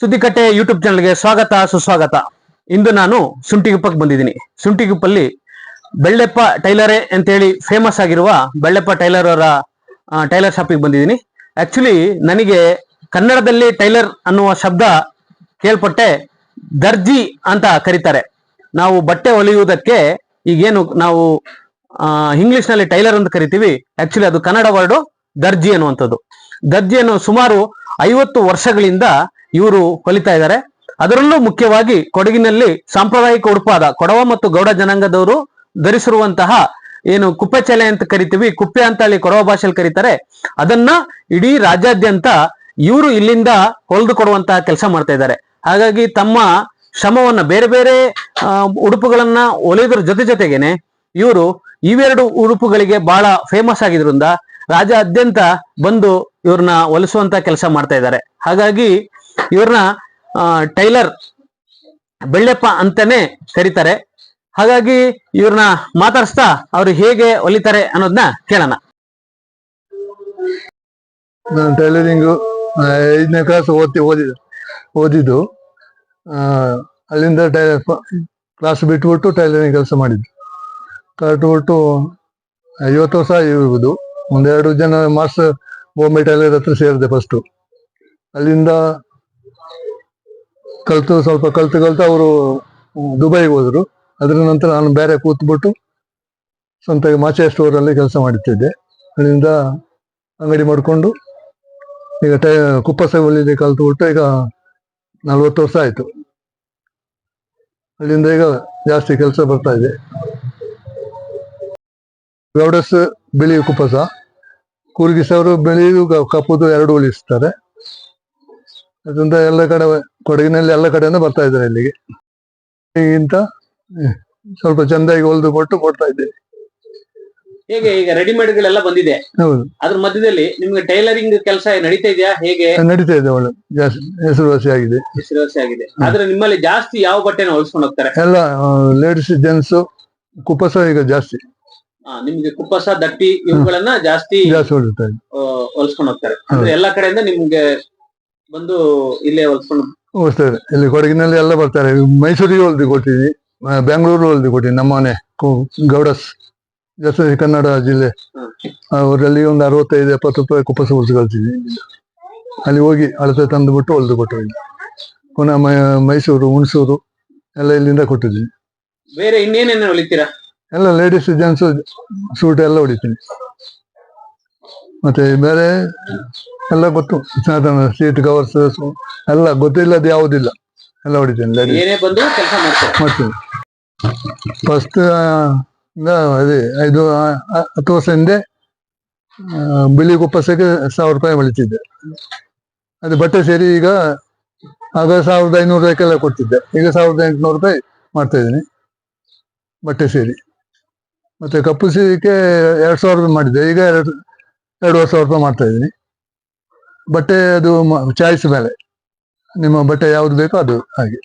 ಸುದ್ದಿಕಟ್ಟೆ YouTube ಚಾನಲ್ಗೆ ಸ್ವಾಗತ, ಸುಸ್ವಾಗತ. ಇಂದು ನಾನು ಸುಂಟಿಗುಪ್ಪಕ್ಕೆ ಬಂದಿದ್ದೀನಿ. ಸುಂಟಿಗುಪ್ಪಲ್ಲಿ ಬೆಳ್ಳೆಪ್ಪ ಟೈಲರೇ ಅಂತೇಳಿ ಫೇಮಸ್ ಆಗಿರುವ ಬೆಳ್ಳೆಪ್ಪ ಟೈಲರ್ ಅವರ ಟೈಲರ್ ಶಾಪಿಗೆ ಬಂದಿದ್ದೀನಿ. ಆಕ್ಚುಲಿ ನನಗೆ ಕನ್ನಡದಲ್ಲಿ ಟೈಲರ್ ಅನ್ನುವ ಶಬ್ದ ಕೇಳ್ಪಟ್ಟೆ ದರ್ಜಿ ಅಂತ ಕರೀತಾರೆ. ನಾವು ಬಟ್ಟೆ ಹೊಲಿಯುವುದಕ್ಕೆ ಈಗೇನು ನಾವು ಇಂಗ್ಲಿಷ್ನಲ್ಲಿ ಟೈಲರ್ ಅಂತ ಕರಿತೀವಿ. ಆಕ್ಚುಲಿ ಅದು ಕನ್ನಡ ವರ್ಡು ದರ್ಜಿ ಅನ್ನುವಂಥದ್ದು. ದರ್ಜಿಯನ್ನು ಸುಮಾರು ಐವತ್ತು ವರ್ಷಗಳಿಂದ ಇವರು ಹೊಲಿತಾ ಇದ್ದಾರೆ. ಅದರಲ್ಲೂ ಮುಖ್ಯವಾಗಿ ಕೊಡಗಿನಲ್ಲಿ ಸಾಂಪ್ರದಾಯಿಕ ಉಡುಪಾದ ಕೊಡವ ಮತ್ತು ಗೌಡ ಜನಾಂಗದವರು ಧರಿಸಿರುವಂತಹ ಏನು ಕುಪ್ಪೆ ಚಲೆ ಅಂತ ಕರಿತೀವಿ, ಕುಪ್ಪೆ ಅಂತ ಹೇಳಿ ಕೊಡವ ಭಾಷೆಯಲ್ಲಿ ಕರೀತಾರೆ. ಅದನ್ನ ಇಡೀ ರಾಜ್ಯಾದ್ಯಂತ ಇವರು ಇಲ್ಲಿಂದ ಹೊಲಿದು ಕೊಡುವಂತಹ ಕೆಲಸ ಮಾಡ್ತಾ ಇದ್ದಾರೆ. ಹಾಗಾಗಿ ತಮ್ಮ ಶ್ರಮವನ್ನ ಬೇರೆ ಬೇರೆ ಉಡುಪುಗಳನ್ನ ಹೊಲಿಯೋದ್ರ ಜೊತೆ ಜೊತೆಗೇನೆ ಇವರು ಇವೆರಡು ಉಡುಪುಗಳಿಗೆ ಬಹಳ ಫೇಮಸ್ ಆಗಿದ್ರಿಂದ ರಾಜ್ಯಾದ್ಯಂತ ಬಂದು ಇವ್ರನ್ನ ಒಲಿಸುವಂತ ಕೆಲಸ ಮಾಡ್ತಾ ಇದ್ದಾರೆ. ಹಾಗಾಗಿ ಇವ್ರನ್ನ ಟೈಲರ್ ಬೆಳ್ಳೆಪ್ಪ ಅಂತಾನೆ ಕರೀತಾರೆ. ಹಾಗಾಗಿ ಇವ್ರನ್ನ ಮಾತಾಡಿಸ್ತಾ ಅವ್ರು ಹೇಗೆ ಒಲಿತಾರೆ ಅನ್ನೋದನ್ನ ಕೇಳೋಣ. ನಾನು ಟೈಲರಿಂಗು ಐದನೇ ಕ್ಲಾಸ್ ಓದಿ ಓದಿದ್ದು. ಓದಿದ್ದು ಅಲ್ಲಿಂದ ಟೈ ಕ್ಲಾಸ್ ಬಿಟ್ಬಿಟ್ಟು ಟೈಲರಿಂಗ್ ಕೆಲಸ ಮಾಡಿದ್ದು. ಕಟ್ಬಿಟ್ಟು ಐವತ್ತು ವರ್ಷ ಇರ್ಬೋದು ಒಂದೆರಡು ಜನ ಮಾಸ್ಟರ್ ಬಾಂಬೆ ಟೈಲರ್ ಹತ್ರ ಸೇರಿದೆ ಫಸ್ಟು ಅಲ್ಲಿಂದ ಕಲ್ತು, ಸ್ವಲ್ಪ ಕಲ್ತು ಕಲ್ತು ಅವರು ದುಬೈಗೆ ಹೋದ್ರು. ಅದರ ನಂತರ ನಾನು ಬೇರೆ ಕೂತ್ಬಿಟ್ಟು ಸ್ವಂತ ಮಾಚೆ ಸ್ಟೋರಲ್ಲಿ ಕೆಲಸ ಮಾಡುತ್ತಿದ್ದೆ ಅಲ್ಲಿಂದ ಅಂಗಡಿ ಮಾಡಿಕೊಂಡು ಈಗ ಟೈ ಕುಪ್ಪಸ ಕಲ್ತು ಬಿಟ್ಟು ಈಗ ನಲ್ವತ್ತು ವರ್ಷ ಆಯ್ತು. ಅಲ್ಲಿಂದ ಈಗ ಜಾಸ್ತಿ ಕೆಲಸ ಬರ್ತಾ ಇದೆ. ಗೌಡಸ್ ಬಿಳಿ ಕುಪ್ಪಸ. ಕೂರ್ಗಿಸವರು ಅವರು ಕಪ್ಪುದು ಎರಡು ಉಳಿಸ್ತಾರೆ ಅದರಿಂದ ಎಲ್ಲ ಕಡೆ ಕೊಡಗಿನಲ್ಲಿ ಎಲ್ಲ ಕಡೆಯಿಂದ ಬರ್ತಾ ಇದ್ದಾರೆ ಇಲ್ಲಿಗೆ ಈಗಿಂತ ಸ್ವಲ್ಪ ಚೆಂದಾಗಿ ಹೊಲಿದು ಕೊಟ್ಟು ಕೊಡ್ತಾ ಇದ್ದೇವೆ ಹೇಗೆ ಈಗ ರೆಡಿಮೇಡ್ ಗಳೆಲ್ಲ ಬಂದಿದೆ. ಹೌದು. ಅದ್ರ ಮಧ್ಯದಲ್ಲಿ ನಿಮ್ಗೆ ಟೈಲರಿಂಗ್ ಕೆಲಸ ನಡೀತಾ ಇದೆಯಾ? ಹೇಗೆ? ನಡೀತಾ ಇದೆ ಒಳ್ಳೆ. ಜಾಸ್ತಿ ಹೆಸರುವಾಸಿ ಆಗಿದೆ. ಹೆಸರುವಾಸಿ ಆಗಿದೆ. ಆದ್ರೆ ನಿಮ್ಮಲ್ಲಿ ಜಾಸ್ತಿ ಯಾವ ಬಟ್ಟೆನ ಹೊಲಿಸ್ಕೊಂಡು ಹೋಗ್ತಾರೆ? ಎಲ್ಲ ಲೇಡೀಸ್ ಜೆಂಟ್ಸ್ ಕುಪ್ಪಸ ಈಗ ಜಾಸ್ತಿ. ಆ, ನಿಮ್ಗೆ ಕುಪ್ಪಸ ದಟ್ಟಿ ಇವುಗಳನ್ನ ಜಾಸ್ತಿ ಜಾಸ್ತಿ ಹೊಲ್ಸ್ಕೊಂಡು ಹೋಗ್ತಾರೆ. ಅಂದ್ರೆ ಎಲ್ಲಾ ಕಡೆಯಿಂದ ನಿಮ್ಗೆ ಬಂದು ಇಲ್ಲೇ ಹೊಲ್ಸ್ಕೊಂಡು ಹೋಗ್ತಾರೆ ಇಲ್ಲಿ ಕೊಡಗಿನಲ್ಲಿ ಎಲ್ಲ ಬರ್ತಾರೆ. ಮೈಸೂರಿಗೆ ಹೊಲ್ದು ಕೊಟ್ಟಿದ್ವಿ ಆ, ಬೆಂಗಳೂರು ಹೊಲ್ದು ಕೊಟ್ಟಿದ್ವಿ ನಮ್ಮನೆ ಗೌಡಸ್. ಜಾಸ್ತಿ ಕನ್ನಡ ಜಿಲ್ಲೆ. ಅವರಲ್ಲಿ ಒಂದು ಅರವತ್ತೈದು ಎಪ್ಪತ್ತು ರೂಪಾಯಿ ಕುಪ್ಪಸ ಕಳ್ಸಿದ್ವಿ. ಅಲ್ಲಿ ಹೋಗಿ ಅಳತೆ ತಂದುಬಿಟ್ಟು ಹೊಲಿದು ಕೊಟ್ಟಿದ್ದೀನಿ ಪುನಃ ಮೈ- ಮೈಸೂರು ಹುಣಸೂರು ಎಲ್ಲ ಇಲ್ಲಿಂದ ಕೊಟ್ಟಿದ್ದೀನಿ ಬೇರೆ ಇನ್ನೇನೇನು ಹೊಲಿತೀರಾ? ಎಲ್ಲ ಲೇಡೀಸ್ ಜೆಂಟ್ಸ್ ಸೂಟ್ ಎಲ್ಲ ಹೊಡಿತೀನಿ ಮತ್ತೆ ಬೇರೆ ಎಲ್ಲ ಗೊತ್ತು. ಸೀಟ್ ಕವರ್ಸ್ ಎಲ್ಲ ಗೊತ್ತಿಲ್ಲದ ಯಾವುದಿಲ್ಲ. ಎಲ್ಲ ಹೊಡಿತೀನಿ ಲೇಡೀಸ್ ಮಾಡ್ತೀನಿ. ಫಸ್ಟ್ ಅದೇ ಐದು ಹತ್ತು ವರ್ಷ ಹಿಂದೆ ಬಿಳಿ ಕುಪ್ಪಸಕ್ಕೆ ಸಾವಿರ ರೂಪಾಯಿ ಬೆಳೀತಿದ್ದೆ ಅದು ಬಟ್ಟೆ ಸೇರಿ ಈಗ ಆಗ ಸಾವಿರದ ಐನೂರು ರೂಪಾಯಿಗೆಲ್ಲ ಕೊಡ್ತಿದ್ದೆ. ಈಗ ಸಾವಿರದ ಎಂಟುನೂರು ರೂಪಾಯಿ ಮಾಡ್ತಾ ಇದ್ದೀನಿ ಬಟ್ಟೆ ಸೇರಿ. ಮತ್ತೆ ಕಪ್ಪು ಸೀರೆಗೆ ಎರಡು ಸಾವಿರ ರೂಪಾಯಿ ಮಾಡಿದ್ದೆ. ಈಗ ಎರಡು ಎರಡೂವರೆ ಸಾವಿರ ರೂಪಾಯಿ ಮಾಡ್ತಾ ಇದ್ದೀನಿ. ಬಟ್ಟೆ ಅದು ಚಾಯ್ಸ್ ಮೇಲೆ. ನಿಮ್ಮ ಬಟ್ಟೆ ಯಾವ್ದು ಬೇಕೋ ಅದು ಹಾಗೆ.